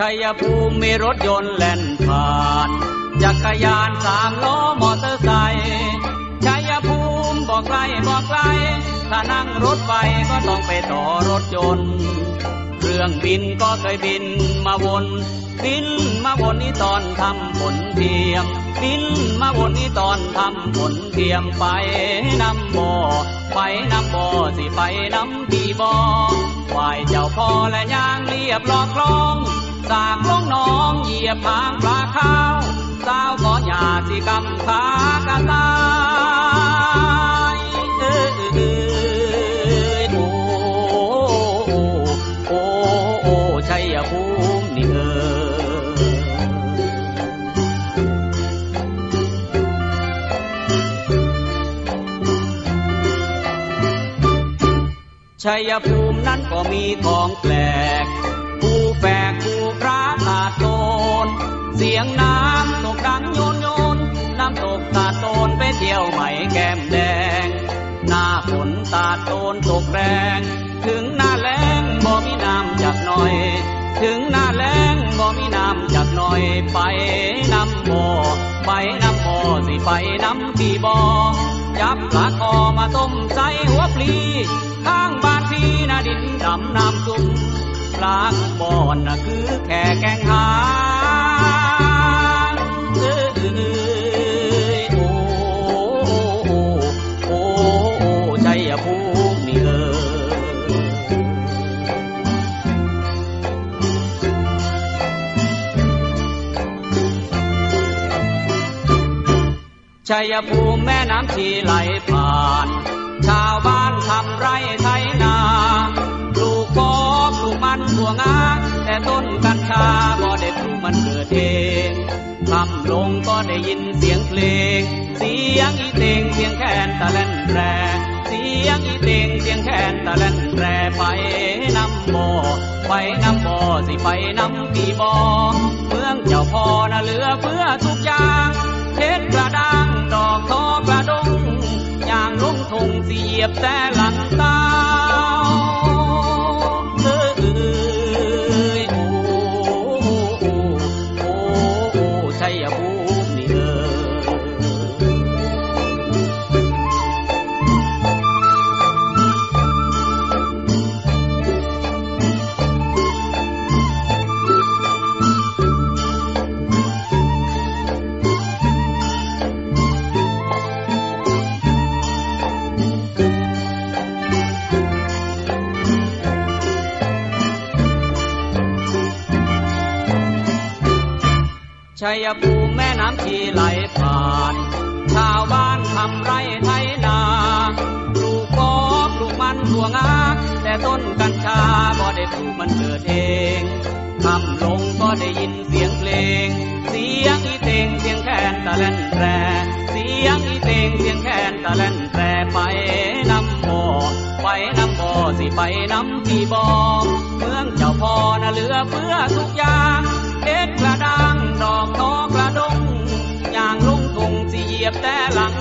ชัยภูมิมีรถยนต์แล่นผ่าน จักรยานสามล้อมอเตอร์ไซค์ชัยภูมิบอกไกลบอกไกล ถ้านั่งรถไฟก็ต้องไปต่อรถยนต์ เครื่องบินก็เคยบินมาวน บินมาวนนี่ตอนทำผลเทียม บินมาวนนี่ตอนทำผลเทียมไปน้ำบ่อไปน้ำบ่อสิไปน้ำพี่บ่อไหวเจ้าพ่อและย่างเรียบรอบคลอง สากลงน้องเหยียบทางปลาข้าวสาวขอหยาสิกำขากระตายเอ้ยเอ้ยโอ้โอ้โอ้ชัยภูมินี่เออชัยภูมินั้นก็มีของแปลก เสียงน้ำตกดังโยนโยน น้ำตกตาโตนไปเที่ยวใหม่แก้มแดง หน้าฝนตาโตนตกแรง ถึงหน้าแล้งบ่มีน้ำจักหน่อย ถึงหน้าแล้งบ่มีน้ำจักหน่อยไปน้ำบ่อไปน้ำบ่อสิไปน้ำพี่บ่อจับปลาคอมาต้มใส่หัวปลี ข้างบ้านพี่นาดินดำน้ำจุ่มปลาบ่อนน่ะคือแค่แกงหา ยภูมินี่เออชัยภูมิแม่น้ำชีไหลผ่าน ชาวบ้านทำไรไถนาปลูกกอบปลูกมันถั่วงาแต่ต้นกัญชาบ่ได้ปลูกมันเกิดเองคำลงก็ได้ยินเสียงเพลง เสียงอีเตงเสียงแคนตะเล่นแร เสียงอีเตงเสียงแคนตะเล่นแรไปน้ำบ่อไปน้ำบ่อสิไปน้ำปีบ่อเมืองเจ้าพ่อนะเหลือเพื่อทุกอย่างเพชรกระดังดอกทอกระดงย่างลุงทงเสียบแต่หลังตา ชัยภูมิแม่น้ำชีไหลผ่าน ชาวบ้านทำไรไถนาปลูกกอบปลูกมันถั่วงาแต่ต้นกัญชาบ่ได้ปลูกมันเกิดเองคำลงก็ได้ยินเสียงเพลง เสียงอีเตงเสียงแคนตะเล่นแตรเสียงอีเตงเสียงแคนตะเล่นแตรไปน้ำบ่อไปน้ำบ่อสิไปน้ำพี่บ่อเมืองเจ้าพ่อน่ะเหลือเพื่อทุกอย่างเอ็ดระดับ บแต่หลัง